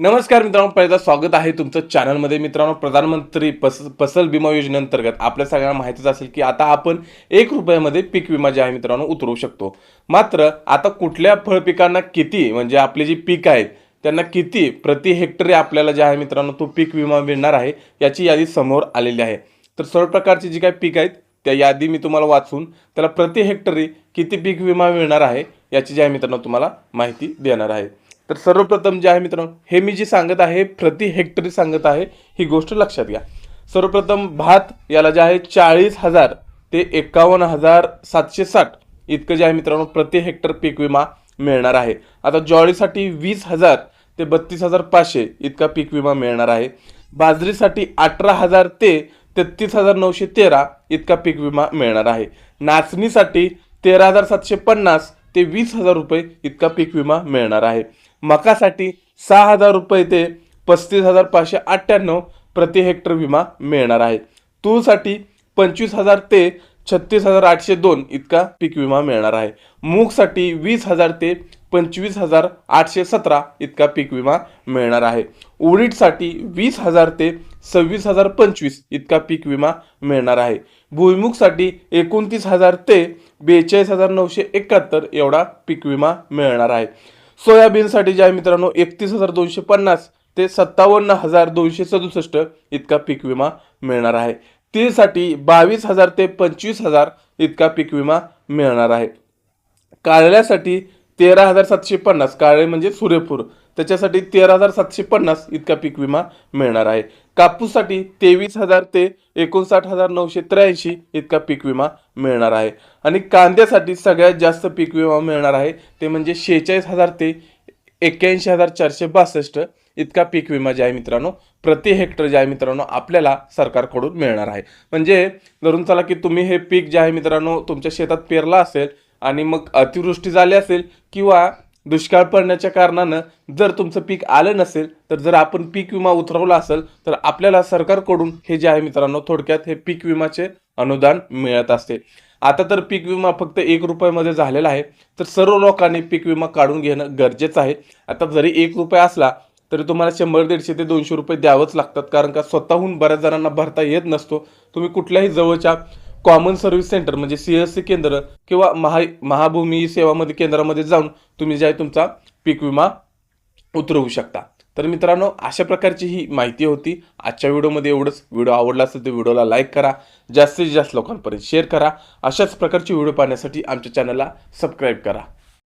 नमस्कार मित्रांनो पहिल्यांदा स्वागत आहे तुमचं चॅनलमध्ये. मित्रांनो प्रधानमंत्री पस फसल विमा योजनेअंतर्गत आपल्या सगळ्यांना माहितीच असेल की आता आपण एक रुपयामध्ये पीक विमा जे आहे मित्रांनो उतरवू शकतो. मात्र आता कुठल्या फळपिकांना किती म्हणजे आपले जी पीक आहेत त्यांना किती प्रति हेक्टरी आपल्याला जे आहे मित्रांनो तो पीक विमा मिळणार आहे याची यादी समोर आलेली आहे. तर सर्व प्रकारची जी काही पीक आहेत त्या यादी मी तुम्हाला वाचून त्याला प्रति हेक्टरी किती पीक विमा मिळणार आहे याची जी आहे मित्रांनो तुम्हाला माहिती देणार आहे. तर सर्वप्रथम जे आहे मित्रांनो हे मी जी सांगत आहे प्रति हेक्टरी सांगत आहे ही गोष्ट लक्षात घ्या. सर्वप्रथम भात याला जे आहे चाळीस हजार ते एकावन्न हजार सातशे साठ इतकं जे आहे मित्रांनो प्रति हेक्टर पीक विमा मिळणार आहे. आता ज्वारीसाठी वीस हजार ते बत्तीस हजार पाचशे इतका पीक विमा मिळणार आहे. बाजरीसाठी अठरा हजार ते तेहतीस हजार नऊशे तेरा इतका पीक विमा मिळणार आहे. नाचणीसाठी तेरा हजार सातशे पन्नास ते वीस हजार रुपये इतका पीक विमा मिळणार आहे. मकासाठी सहा हजार रुपये ते पस्तीस हजार पाचशे अठ्ठ्याण्णव प्रति हेक्टर विमा मिळणार आहे. तूरसाठी पंचवीस हजार ते छत्तीस हजार आठशे दोन इतका पीक विमा मिळणार आहे. मूगसाठी वीस हजार ते पंचवीस हजार आठशे सतरा इतका पीक विमा मिळणार आहे. उडीदसाठी वीस हजार ते सव्वीस हजार पंचवीस इतका पीक विमा मिळणार आहे. भुईमुगसाठी एकोणतीस हजार ते बेचाळीस हजार नऊशे एकाहत्तर एवढा पीक विमा मिळणार आहे. सोयाबीनसाठी जे आहे मित्रांनो एकतीस हजार दोनशे पन्नास ते सत्तावन्न हजार दोनशे सदुसष्ट इतका पीक विमा मिळणार आहे. तीसाठी बावीस हजार ते पंचवीस हजार इतका पीक विमा मिळणार आहे. काळल्यासाठी तेरा हजार सातशे पन्नास काळे म्हणजे सूर्यपूर. त्याच्यासाठी तेरा हजार सातशे पन्नास इतका पीक विमा मिळणार आहे. कापूससाठी तेवीस हजार ते एकोणसाठ हजार नऊशे त्र्याऐंशी इतका पीक विमा मिळणार आहे. आणि कांद्यासाठी सगळ्यात जास्त पीक विमा मिळणार आहे ते म्हणजे शेहेचाळीस हजार ते एक्क्याऐंशी हजार चारशे बासष्ट इतका पीक विमा जे आहे मित्रांनो प्रति हेक्टर जे आहे मित्रांनो आपल्याला सरकारकडून मिळणार आहे. म्हणजे धरून चला की तुम्ही हे पीक जे आहे मित्रांनो तुमच्या शेतात पेरला असेल आणि मग अतिवृष्टी झाली असेल किंवा दुष्काळ पडण्याच्या कारणानं जर तुमचं पीक आलं नसेल तर जर आपण पीक विमा उतरवला असेल तर आपल्याला सरकारकडून हे जे आहे मित्रांनो थोडक्यात हे पीक विमाचे अनुदान मिळत असते. आता तर पीक विमा फक्त एक रुपयामध्ये झालेला आहे तर सर्व लोकांनी पीक विमा काढून घेणं गरजेचं आहे. आता जरी एक रुपया असला तरी तुम्हाला शंभर दीडशे ते दोनशे रुपये द्यावंच लागतात कारण का स्वतःहून बऱ्याच जणांना भरता येत नसतो. तुम्ही कुठल्याही जवळच्या कॉमन सर्व्हिस सेंटर म्हणजे सी एस सी केंद्र किंवा महा महाभूमी सेवामध्ये केंद्रामध्ये जाऊन तुम्ही जे आहे तुमचा पीक विमा उतरवू शकता. तर मित्रांनो अशा प्रकारची ही माहिती होती. आजच्या व्हिडिओमध्ये एवढंच. व्हिडिओ आवडला असेल तर व्हिडिओला लाईक करा. जास्तीत जास्त लोकांपर्यंत शेअर करा. अशाच प्रकारची व्हिडिओ पाहण्यासाठी आमच्या चॅनलला सबस्क्राईब करा.